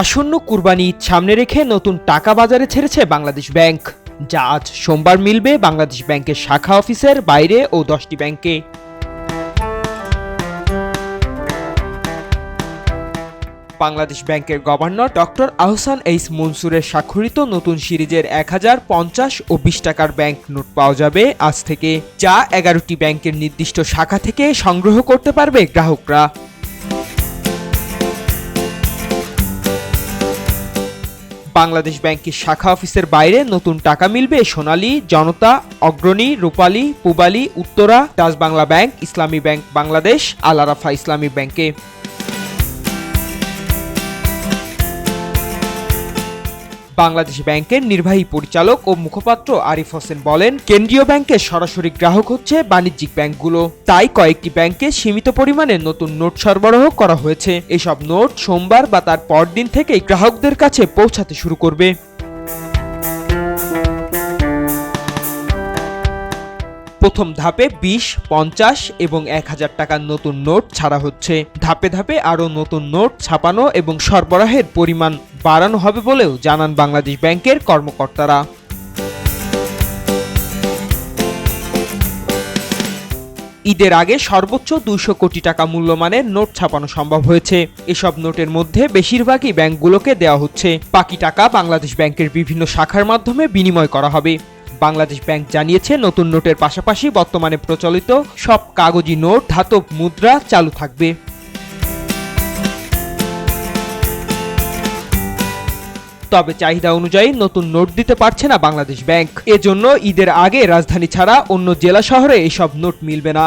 আসন্ন কুরবানি সামনে রেখে নতুন টাকা বাজারে ছেড়েছে বাংলাদেশ ব্যাংক, যা আজ সোমবার মিলবে বাংলাদেশ ব্যাংকের শাখা অফিসের বাইরে ও দশটি ব্যাংকে। বাংলাদেশ ব্যাংকের গভর্নর ডক্টর আহসান এইস মনসুরের স্বাক্ষরিত নতুন সিরিজের এক হাজার পঞ্চাশ ও বিশ টাকার ব্যাংক নোট পাওয়া যাবে আজ থেকে, যা এগারোটি ব্যাংকের নির্দিষ্ট শাখা থেকে সংগ্রহ করতে পারবে গ্রাহকরা। বাংলাদেশ ব্যাংকের শাখা অফিসের বাইরে নতুন টাকা মিলবে Sonali, Janata, Agrani, Rupali, Pubali, Uttara, Dutch Bangla bank, Islami bank Bangladesh Alarafah Islami ব্যাংকে। বাংলাদেশ ব্যাংকের নির্বাহী পরিচালক ও মুখপাত্র আরিফ হোসেন বলেন, কেন্দ্রীয় ব্যাংকের সরাসরি গ্রাহক হচ্ছে বাণিজ্যিক ব্যাংকগুলো। তাই কয়েকটি ব্যাংকে সীমিত পরিমাণে নতুন নোট সরবরাহ করা হয়েছে। এসব নোট সোমবার বা তার পরদিন থেকেই গ্রাহকদের কাছে পৌঁছাতে শুরু করবে। প্রথম ধাপে বিশ, পঞ্চাশ এবং এক হাজার টাকার নতুন নোট ছাড়া হচ্ছে। ধাপে ধাপে আরও নতুন নোট ছাপানো এবং সরবরাহের পরিমাণ বাড়ানো হবে বলেও জানান বাংলাদেশ ব্যাংকের কর্মকর্তারা। ঈদের আগে সর্বোচ্চ দুইশো কোটি টাকা মূল্যমানের নোট ছাপানো সম্ভব হয়েছে। এসব নোটের মধ্যে বেশিরভাগই ব্যাংকগুলোকে দেওয়া হচ্ছে। বাকি টাকা বাংলাদেশ ব্যাংকের বিভিন্ন শাখার মাধ্যমে বিনিময় করা হবে। বাংলাদেশ ব্যাংক জানিয়েছে, নতুন নোটের পাশাপাশি বর্তমানে প্রচলিত সব কাগজি নোট, ধাতব মুদ্রা চালু থাকবে। তবে চাহিদা অনুযায়ী নতুন নোট দিতে পারছে না বাংলাদেশ ব্যাংক। এজন্য ঈদের আগে রাজধানী ছাড়া অন্য জেলা শহরে এসব নোট মিলবে না।